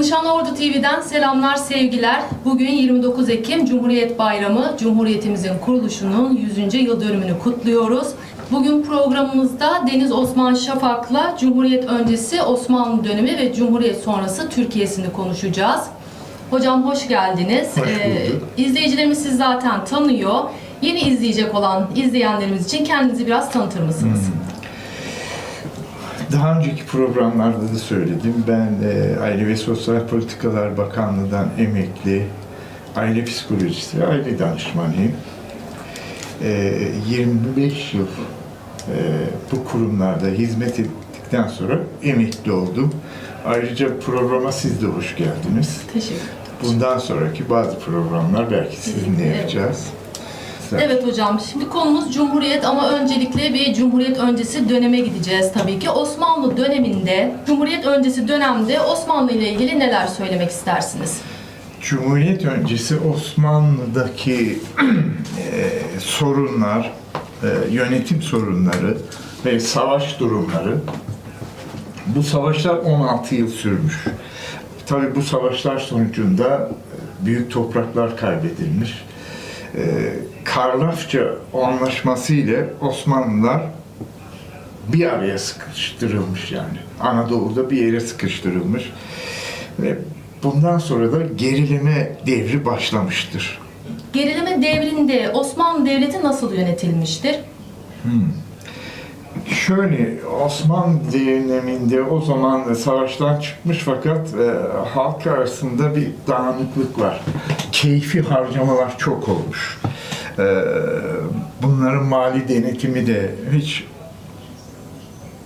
Konuşan Ordu TV'den selamlar, sevgiler. Bugün 29 Ekim Cumhuriyet Bayramı, Cumhuriyetimizin kuruluşunun 100. yıl dönümünü kutluyoruz. Bugün programımızda Deniz Osman Şafak'la Cumhuriyet öncesi Osmanlı dönemi ve Cumhuriyet sonrası Türkiye'sini konuşacağız. Hocam hoş geldiniz. Hoş bulduk. izleyicilerimiz sizi zaten tanıyor. Yeni izleyecek olan izleyenlerimiz için kendinizi biraz tanıtır mısınız? Daha önceki programlarda da söyledim. Ben e, Aile ve Sosyal Politikalar Bakanlığı'ndan emekli, aile psikolojisi ve aile danışmanıyım. E, 25 yıl e, bu kurumlarda hizmet ettikten sonra emekli oldum. Ayrıca programa siz de hoş geldiniz. Teşekkür ederim. Bundan sonraki bazı programlar belki sizinle Evet. Yapacağız. Evet hocam, şimdi konumuz Cumhuriyet ama öncelikle bir Cumhuriyet öncesi döneme gideceğiz tabii ki. Osmanlı döneminde, Cumhuriyet öncesi dönemde Osmanlı ile ilgili neler söylemek istersiniz? Cumhuriyet öncesi Osmanlı'daki e, sorunlar, e, yönetim sorunları ve savaş durumları bu savaşlar 16 yıl sürmüş. Tabii bu savaşlar sonucunda e, büyük topraklar kaybedilmiş. E, Karlofça Anlaşması ile Osmanlılar bir araya sıkıştırılmış yani. Anadolu'da bir yere sıkıştırılmış. Ve bundan sonra da gerileme devri başlamıştır. Gerileme devrinde Osmanlı Devleti nasıl yönetilmiştir? Şöyle Osmanlı döneminde o zaman savaştan çıkmış fakat e, halk arasında bir dağınıklık var. Keyfi harcamalar çok olmuş. E, bunların mali denetimi de hiç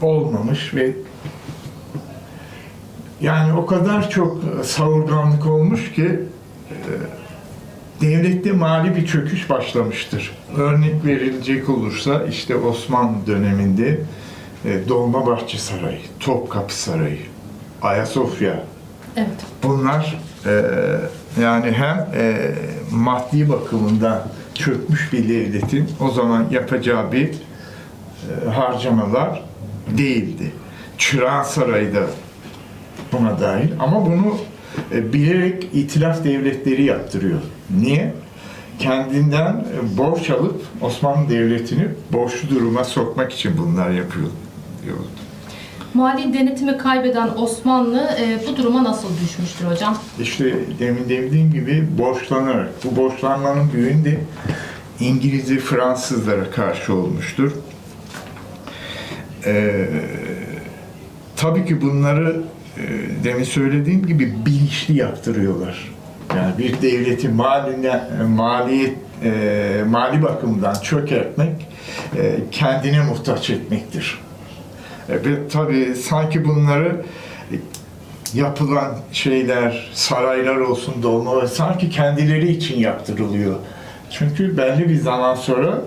olmamış ve yani o kadar çok savurganlık olmuş ki e, devlette mali bir çöküş başlamıştır. Örnek verilecek olursa işte Osmanlı döneminde e, Dolmabahçe Sarayı, Topkapı Sarayı, Ayasofya Evet. bunlar e, yani hem maddi bakımından çökmüş bir devletin o zaman yapacağı bir e, harcamalar değildi. Çırağan Sarayı da buna dahil ama bunu e, bilerek itilaf devletleri yaptırıyor. Niye? Kendinden e, borç alıp Osmanlı Devleti'ni borçlu duruma sokmak için bunlar yapıyor. diyordu. Mali denetimi kaybeden Osmanlı e, bu duruma nasıl düşmüştür hocam? İşte demin dediğim gibi borçlanarak, bu borçlanmanın büyüğünde de İngiliz ve Fransızlara karşı olmuştur. Ee, tabii ki bunları e, demin söylediğim gibi bilinçli yaptırıyorlar. Yani bir devleti maline, maliyet, e, mali bakımdan çökertmek e, kendine muhtaç etmektir. E, ve tabii sanki bunları yapılan şeyler, saraylar olsun, dolmalar sanki kendileri için yaptırılıyor. Çünkü belli bir zaman sonra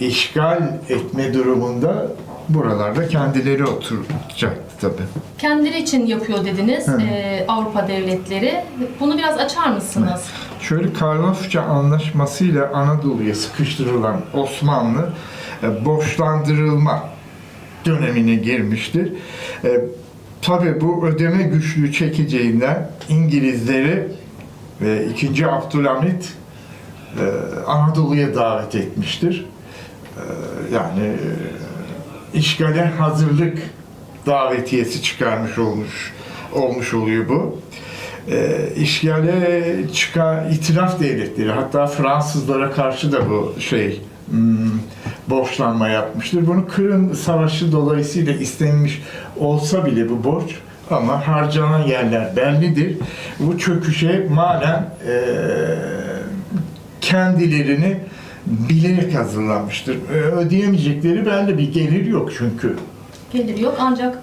işgal etme durumunda buralarda kendileri oturacaktı tabii. Kendileri için yapıyor dediniz Hı. e, Avrupa devletleri. Bunu biraz açar mısınız? Şöyle Karlofça Anlaşması ile Anadolu'ya sıkıştırılan Osmanlı e, borçlandırılma dönemine girmiştir. E, Tabi bu ödeme güçlüğü çekeceğinden İngilizleri ve 2. Abdülhamit e, Anadolu'ya davet etmiştir. E, Yani e, işgale hazırlık davetiyesi çıkarmış olmuş olmuş oluyor bu. E, işgale çıkan itilaf devletleri hatta Fransızlara karşı da bu şey hmm, borçlanma yapmıştır. Bunu Kırım Savaşı dolayısıyla istenmiş olsa bile bu borç ama harcanan yerler bellidir. Bu çöküşe malen e, kendilerini bilerek hazırlanmıştır. E, ödeyemeyecekleri belli bir gelir yok çünkü. Gelir yok ancak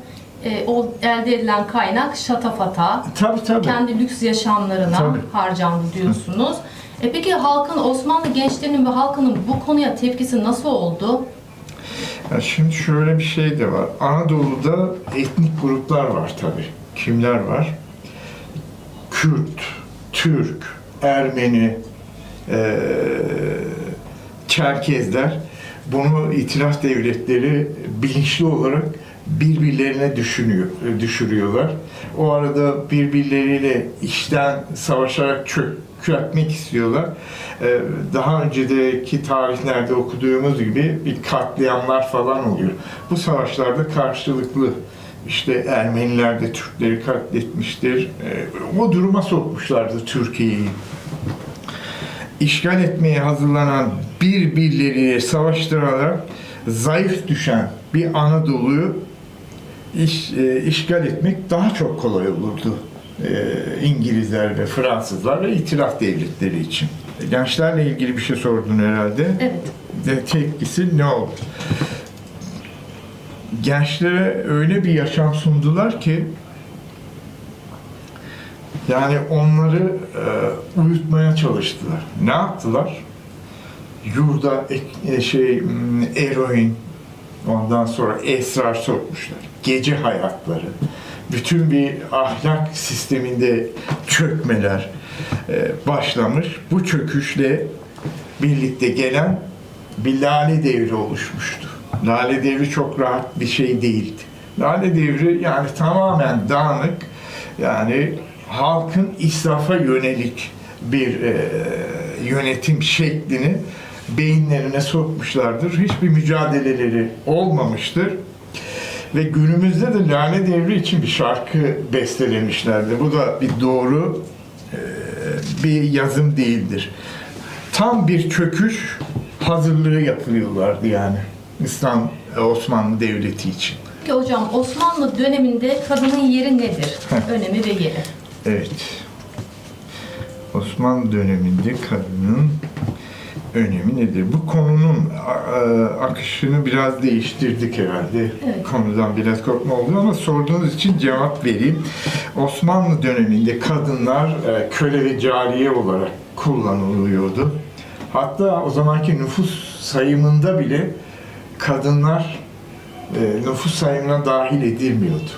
e, o elde edilen kaynak şatafata, Tabii tabii. kendi lüks yaşamlarına Tabii. harcandı diyorsunuz. E peki halkın, Osmanlı gençlerinin ve halkının bu konuya tepkisi nasıl oldu? Ya şimdi şöyle bir şey de var. Anadolu'da etnik gruplar var tabii. Kimler var? Kürt, Türk, Ermeni, eee Çerkezler bunu itilaf devletleri bilinçli olarak birbirlerine düşünüyor, düşürüyorlar. O arada birbirleriyle işten savaşarak çökertmek istiyorlar. Ee, Daha önceki tarihlerde okuduğumuz gibi bir katliamlar falan oluyor. Bu savaşlarda karşılıklı işte Ermeniler de Türkleri katletmiştir. Ee, O duruma sokmuşlardı Türkiye'yi işgal etmeye hazırlanan birbirleriyle savaştırarak zayıf düşen bir Anadolu'yu iş, e, işgal etmek daha çok kolay olurdu. E, İngilizler ve Fransızlar ve itilaf devletleri için. Gençlerle ilgili bir şey sordun herhalde. Evet. De tepkisi ne oldu? Gençlere öyle bir yaşam sundular ki yani onları e, uyutmaya çalıştılar. Ne yaptılar? Yurda e, şey m, eroin, ondan sonra esrar sokmuşlar. Gece hayatları, bütün bir ahlak sisteminde çökmeler e, başlamış. Bu çöküşle birlikte gelen bir lale devri oluşmuştu. Lale devri çok rahat bir şey değildi. Lale devri yani tamamen dağınık, yani halkın israfa yönelik bir e, yönetim şeklini beyinlerine sokmuşlardır. Hiçbir mücadeleleri olmamıştır. Ve günümüzde de Lale Devri için bir şarkı bestelemişlerdi. Bu da bir doğru e, bir yazım değildir. Tam bir çöküş hazırlığı yapıyorlardı yani İslam e, Osmanlı Devleti için. Peki hocam Osmanlı döneminde kadının yeri nedir? Önemi ve yeri. Evet. Osmanlı döneminde kadının önemi nedir? Bu konunun akışını biraz değiştirdik herhalde. Evet. Konudan biraz kopma oldu ama sorduğunuz için cevap vereyim. Osmanlı döneminde kadınlar e, köle ve cariye olarak kullanılıyordu. Hatta o zamanki nüfus sayımında bile kadınlar e, nüfus sayımına dahil edilmiyordu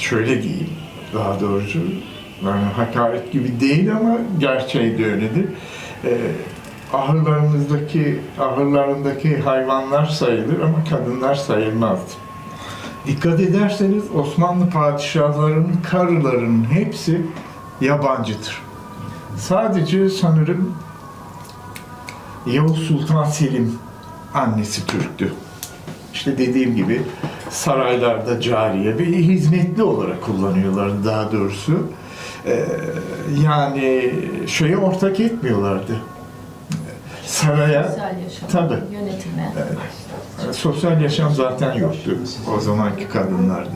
şöyle diyeyim daha doğrusu yani hakaret gibi değil ama gerçeği de öyledir. Ee, ahırlarımızdaki ahırlarındaki hayvanlar sayılır ama kadınlar sayılmazdı. Dikkat ederseniz Osmanlı padişahlarının karılarının hepsi yabancıdır. Sadece sanırım Yavuz Sultan Selim annesi Türktü. İşte dediğim gibi saraylarda cariye bir hizmetli olarak kullanıyorlardı daha doğrusu. Ee, yani şeye ortak etmiyorlardı. Saraya Sosyal yaşam, Tabii. yönetime. e, sosyal yaşam zaten yoktu o zamanki kadınlarda.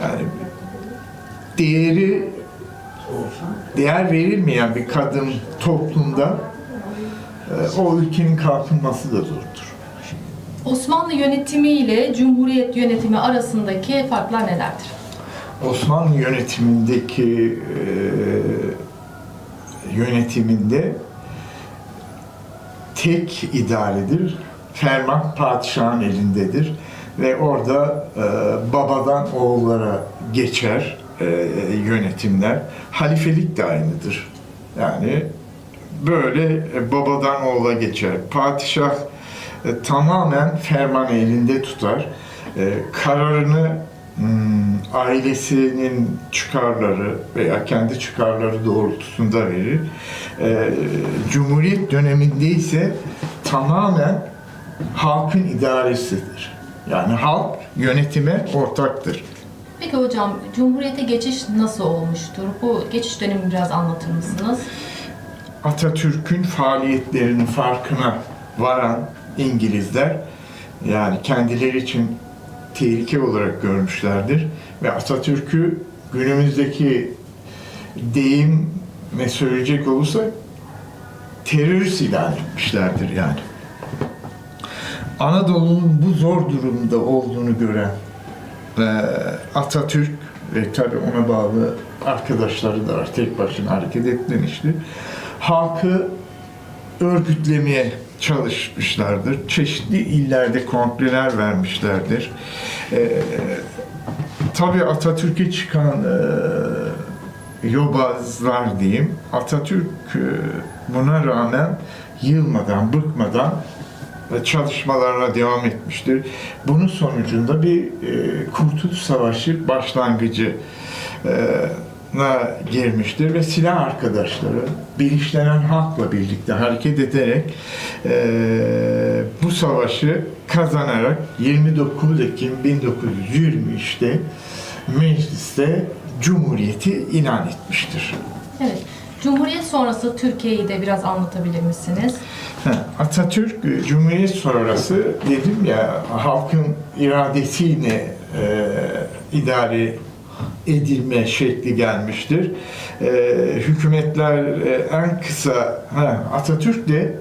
Yani değeri değer verilmeyen bir kadın toplumda e, o ülkenin kalkınması da zordur. Osmanlı yönetimi ile Cumhuriyet yönetimi arasındaki farklar nelerdir? Osmanlı yönetimindeki e, yönetiminde tek idaredir. Ferman padişahın elindedir ve orada e, babadan oğullara geçer e, yönetimler. Halifelik de aynıdır. Yani böyle e, babadan oğula geçer. Padişah e, tamamen ferman elinde tutar. E, kararını ailesinin çıkarları veya kendi çıkarları doğrultusunda verir. E, Cumhuriyet döneminde ise tamamen halkın idaresidir. Yani halk yönetime ortaktır. Peki hocam Cumhuriyete geçiş nasıl olmuştur? Bu geçiş dönemini biraz anlatır mısınız? Atatürk'ün faaliyetlerinin farkına varan İngilizler yani kendileri için tehlike olarak görmüşlerdir ve Atatürk'ü günümüzdeki deyimle söyleyecek olursak terörist ilan etmişlerdir yani. Anadolu'nun bu zor durumda olduğunu gören e, Atatürk ve tabi ona bağlı arkadaşları da var. Tek başına hareket etmemişti. Halkı örgütlemeye çalışmışlardır. Çeşitli illerde kongreler vermişlerdir. E, tabi Atatürk'e çıkan e, yobazlar diyeyim, Atatürk e, buna rağmen yılmadan, bıkmadan e, çalışmalarına devam etmiştir. Bunun sonucunda bir e, Kurtuluş Savaşı başlangıcı e, girmiştir ve silah arkadaşları bilinçlenen halkla birlikte hareket ederek e, bu savaşı kazanarak 29 Ekim 1923'te mecliste Cumhuriyeti ilan etmiştir. Evet. Cumhuriyet sonrası Türkiye'yi de biraz anlatabilir misiniz? Atatürk e, Cumhuriyet sonrası dedim ya halkın iradesiyle e, idare edilme şekli gelmiştir. E, hükümetler e, en kısa ha, Atatürk de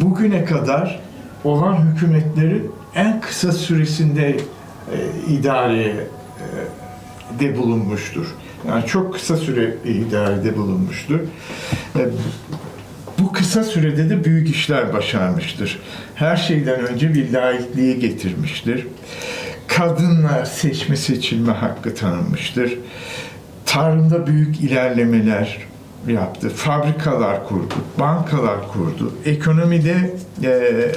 bugüne kadar olan hükümetlerin en kısa süresinde e, idare e, de bulunmuştur. Yani çok kısa süre idarede bulunmuştur. E, bu kısa sürede de büyük işler başarmıştır. Her şeyden önce bir laikliği getirmiştir. Kadınlar seçme seçilme hakkı tanınmıştır. Tarımda büyük ilerlemeler yaptı. Fabrikalar kurdu, bankalar kurdu. Ekonomide eee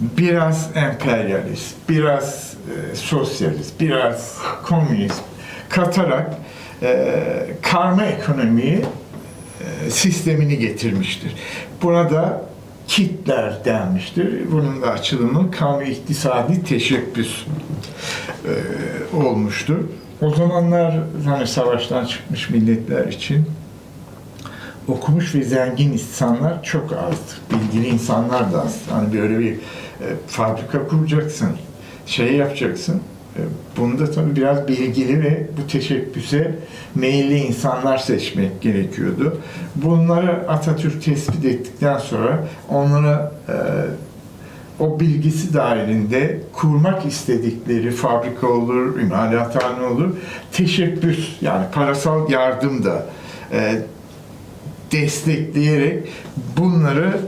biraz emperyalist, biraz e, sosyalist, biraz komünist katarak e, karma ekonomiyi e, sistemini getirmiştir. Buna da kitler denmiştir. Bunun da açılımı kamu iktisadi teşebbüs e, olmuştur. O zamanlar hani savaştan çıkmış milletler için okumuş ve zengin insanlar çok azdı. Bilgili insanlar da az. Hani böyle bir e, fabrika kuracaksın, şey yapacaksın. E, bunda tabii biraz bilgili ve bu teşebbüse meyilli insanlar seçmek gerekiyordu. Bunları Atatürk tespit ettikten sonra onlara e, o bilgisi dahilinde kurmak istedikleri fabrika olur, imalathane olur, teşebbüs yani parasal yardım da e, destekleyerek bunları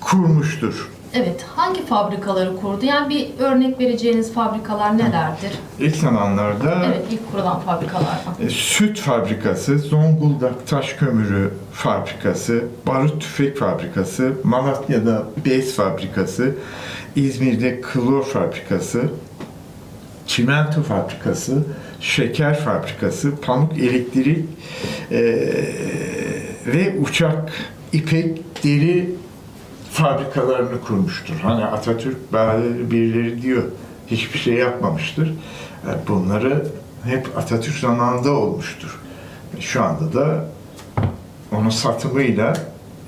kurmuştur. Evet. Hangi fabrikaları kurdu? Yani bir örnek vereceğiniz fabrikalar nelerdir? İlk zamanlarda Evet, ilk kurulan fabrikalardan. e, süt fabrikası, Zonguldak taş kömürü fabrikası, barut tüfek fabrikası, Malatya'da bez fabrikası, İzmir'de klor fabrikası, çimento fabrikası, şeker fabrikası, pamuk elektrik e, ve uçak, ipek, deri fabrikalarını kurmuştur. Hani Atatürk birileri diyor hiçbir şey yapmamıştır. E, Bunları hep Atatürk zamanında olmuştur. Şu anda da onun satımıyla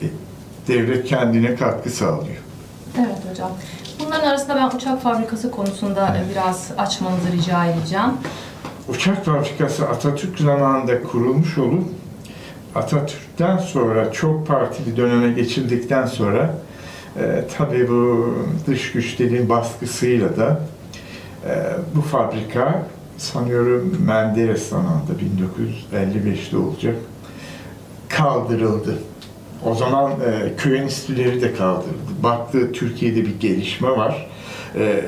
e, devlet kendine katkı sağlıyor. Evet hocam. Bunların arasında ben uçak fabrikası konusunda e, biraz açmanızı rica edeceğim. Uçak fabrikası Atatürk zamanında kurulmuş olup Atatürk'ten sonra çok partili döneme geçildikten sonra e, tabii bu dış güçlerin baskısıyla da e, bu fabrika sanıyorum Menderes zamanında 1955'te olacak kaldırıldı. O zaman e, köy enstitüleri de kaldırıldı. Baktı Türkiye'de bir gelişme var. E,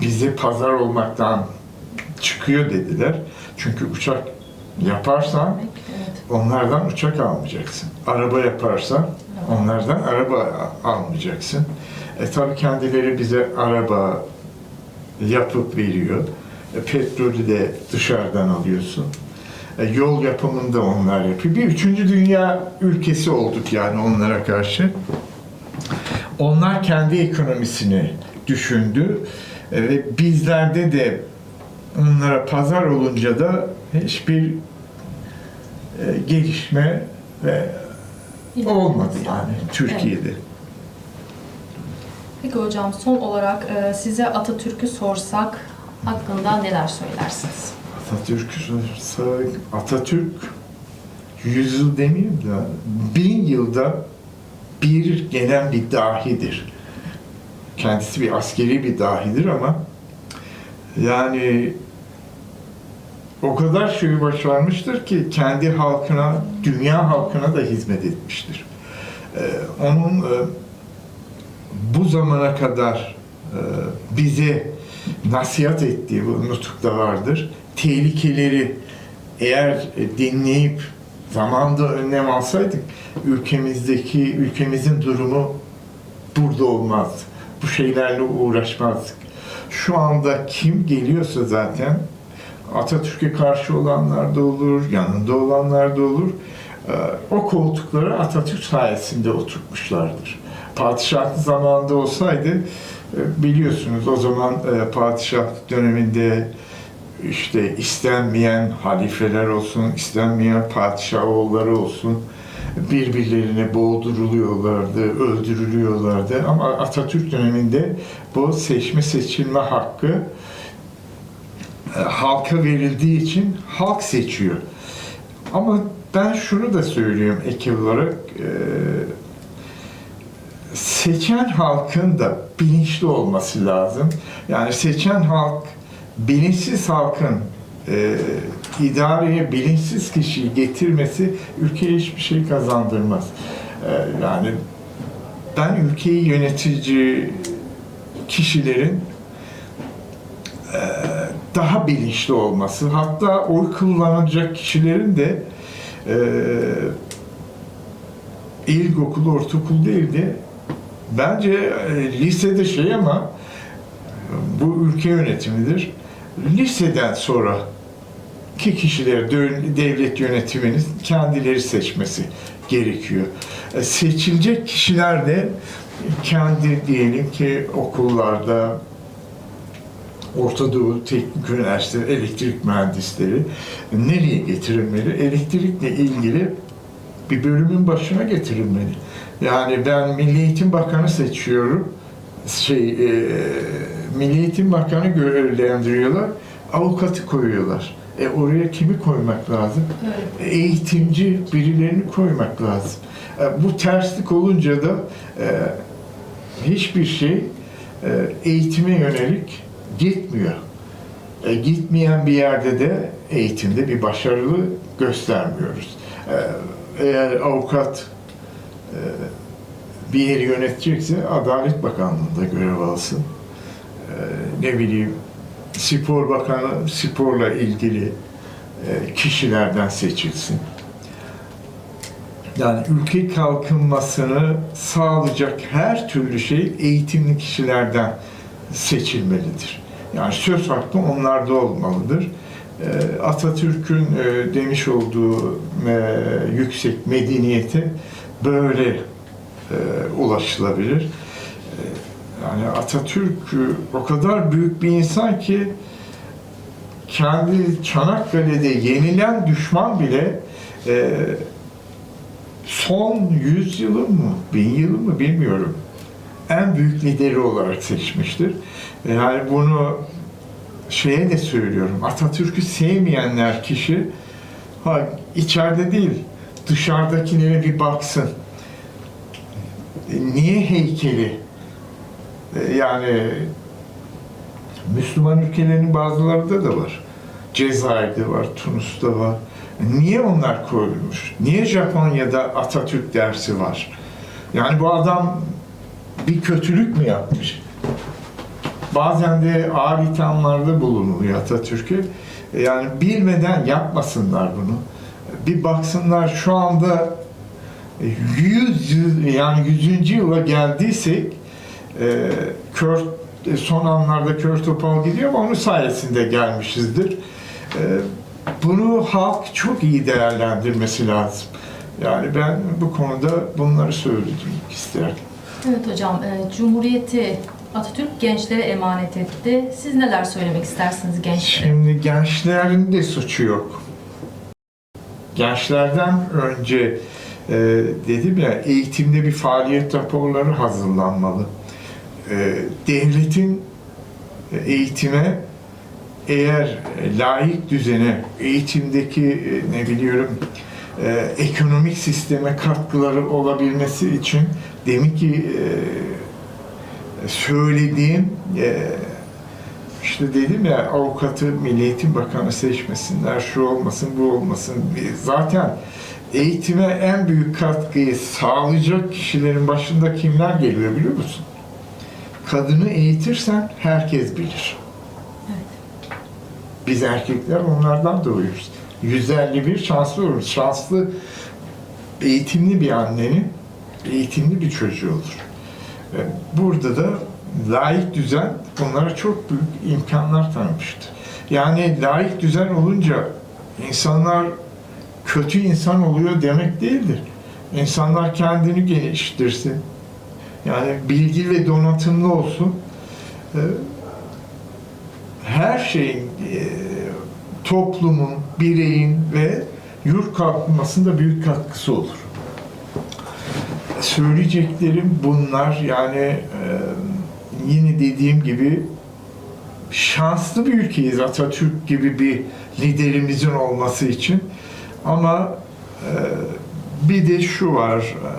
bize pazar olmaktan çıkıyor dediler. Çünkü uçak yaparsan onlardan uçak almayacaksın. Araba yaparsan onlardan araba almayacaksın. E tabii kendileri bize araba yapıp veriyor. E, petrolü de dışarıdan alıyorsun. E, yol yapımını da onlar yapıyor. Bir üçüncü dünya ülkesi olduk yani onlara karşı. Onlar kendi ekonomisini düşündü E, ve bizlerde de onlara pazar olunca da hiçbir e, gelişme ve olmadı yani Türkiye'de. Peki hocam son olarak e, size Atatürk'ü sorsak hakkında neler söylersiniz? Atatürk Atatürk yüzyıl demeyeyim de bin yılda bir gelen bir dahidir. Kendisi bir askeri bir dahidir ama yani o kadar şeyi başarmıştır ki kendi halkına, dünya halkına da hizmet etmiştir. Ee, onun e, bu zamana kadar e, bize nasihat ettiği bu nutukta vardır. Tehlikeleri eğer dinleyip zamanda önlem alsaydık ülkemizdeki ülkemizin durumu burada olmazdı. Bu şeylerle uğraşmazdık. Şu anda kim geliyorsa zaten Atatürk'e karşı olanlar da olur, yanında olanlar da olur. Ee, O koltuklara Atatürk sayesinde oturtmuşlardır. Padişahlık zamanında olsaydı e, biliyorsunuz o zaman e, padişahlık döneminde işte istenmeyen halifeler olsun, istenmeyen padişah oğulları olsun birbirlerine boğduruluyorlardı, öldürülüyorlardı. Ama Atatürk döneminde bu seçme seçilme hakkı e, halka verildiği için halk seçiyor. Ama ben şunu da söylüyorum ek olarak e, seçen halkın da bilinçli olması lazım. Yani seçen halk bilinçsiz halkın e, idareye bilinçsiz kişiyi getirmesi ülkeye hiçbir şey kazandırmaz. E, yani ben ülkeyi yönetici kişilerin e, daha bilinçli olması, hatta oy kullanacak kişilerin de e, ilkokul, ortaokul değil de bence e, lisede şey ama bu ülke yönetimidir. Liseden sonra ki kişiler devlet yönetimini kendileri seçmesi gerekiyor. E, Seçilecek kişiler de kendi diyelim ki okullarda Orta Doğu Teknik Üniversitesi elektrik mühendisleri nereye getirilmeli? Elektrikle ilgili bir bölümün başına getirilmeli. Yani ben Milli Eğitim Bakanı seçiyorum. Şey, e, Milli Eğitim Bakanı görevlendiriyorlar. Avukatı koyuyorlar. E oraya kimi koymak lazım? Evet. Eğitimci birilerini koymak lazım. E, bu terslik olunca da e, hiçbir şey e, eğitime yönelik gitmiyor. E, gitmeyen bir yerde de eğitimde bir başarılı göstermiyoruz. E, eğer avukat e, bir yeri yönetecekse Adalet Bakanlığı'nda görev alsın. E, ne bileyim Spor Bakanı sporla ilgili e, kişilerden seçilsin. Yani ülke kalkınmasını sağlayacak her türlü şey eğitimli kişilerden seçilmelidir. Yani söz hakkı onlarda olmalıdır. E, Atatürk'ün e, demiş olduğu e, yüksek medeniyete böyle e, ulaşılabilir. E, Yani Atatürk o kadar büyük bir insan ki kendi Çanakkale'de yenilen düşman bile son 100 yılı mı, bin yılı mı bilmiyorum. En büyük lideri olarak seçmiştir. Yani bunu şeye de söylüyorum. Atatürk'ü sevmeyenler kişi ha, içeride değil dışarıdakilere bir baksın. E, Niye heykeli? E, Yani Müslüman ülkelerin bazılarında da var. Cezayir'de var, Tunus'ta var. Niye onlar koyulmuş? Niye Japonya'da Atatürk dersi var? Yani bu adam bir kötülük mü yapmış? Bazen de ağır ithamlarda bulunuluyor Atatürk'e. Yani bilmeden yapmasınlar bunu. Bir baksınlar şu anda 100 yıl, yani 100. yıla geldiysek e, kör, e, son anlarda kör topal gidiyor ama onun sayesinde gelmişizdir. E, bunu halk çok iyi değerlendirmesi lazım. Yani ben bu konuda bunları söylemek isterdim. Evet hocam, e, Cumhuriyeti Atatürk gençlere emanet etti. Siz neler söylemek istersiniz gençlere? Şimdi gençlerin de suçu yok. Gençlerden önce e, dedim ya eğitimde bir faaliyet raporları hazırlanmalı. E, devletin eğitime eğer layık düzene, eğitimdeki e, ne biliyorum e, ekonomik sisteme katkıları olabilmesi için demek ki e, söylediğim e, işte dedim ya avukatı Milli Eğitim Bakanı seçmesinler, şu olmasın, bu olmasın. Zaten eğitime en büyük katkıyı sağlayacak kişilerin başında kimler geliyor biliyor musun? Kadını eğitirsen herkes bilir. Biz erkekler onlardan doğuyoruz. 151 şanslı oluruz. Şanslı, eğitimli bir annenin eğitimli bir çocuğu olur. E, Burada da layık düzen onlara çok büyük imkanlar tanımıştı. Yani layık düzen olunca insanlar kötü insan oluyor demek değildir. İnsanlar kendini geliştirsin. Yani bilgi ve donatımlı olsun. E, Her şeyin, e, toplumun, bireyin ve yurt kalkınmasında büyük katkısı olur. Söyleyeceklerim bunlar. Yani e, yine dediğim gibi şanslı bir ülkeyiz Atatürk gibi bir liderimizin olması için. Ama e, bir de şu var, e,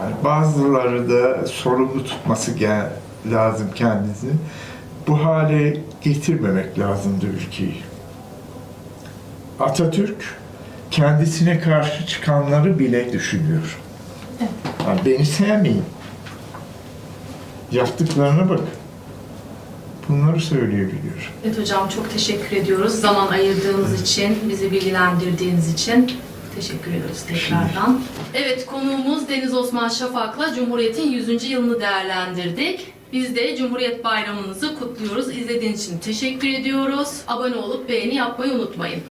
yani bazıları da sorumlu tutması gel- lazım kendisini. Bu hale getirmemek lazımdı ülkeyi. Atatürk kendisine karşı çıkanları bile düşünüyor. Yani beni sevmeyin. Yaptıklarına bakın. Bunları söyleyebiliyor. Evet hocam çok teşekkür ediyoruz. Zaman ayırdığınız için, bizi bilgilendirdiğiniz için teşekkür ediyoruz tekrardan. Evet konuğumuz Deniz Osman Şafak'la Cumhuriyet'in 100. yılını değerlendirdik. Biz de Cumhuriyet Bayramınızı kutluyoruz. İzlediğiniz için teşekkür ediyoruz. Abone olup beğeni yapmayı unutmayın.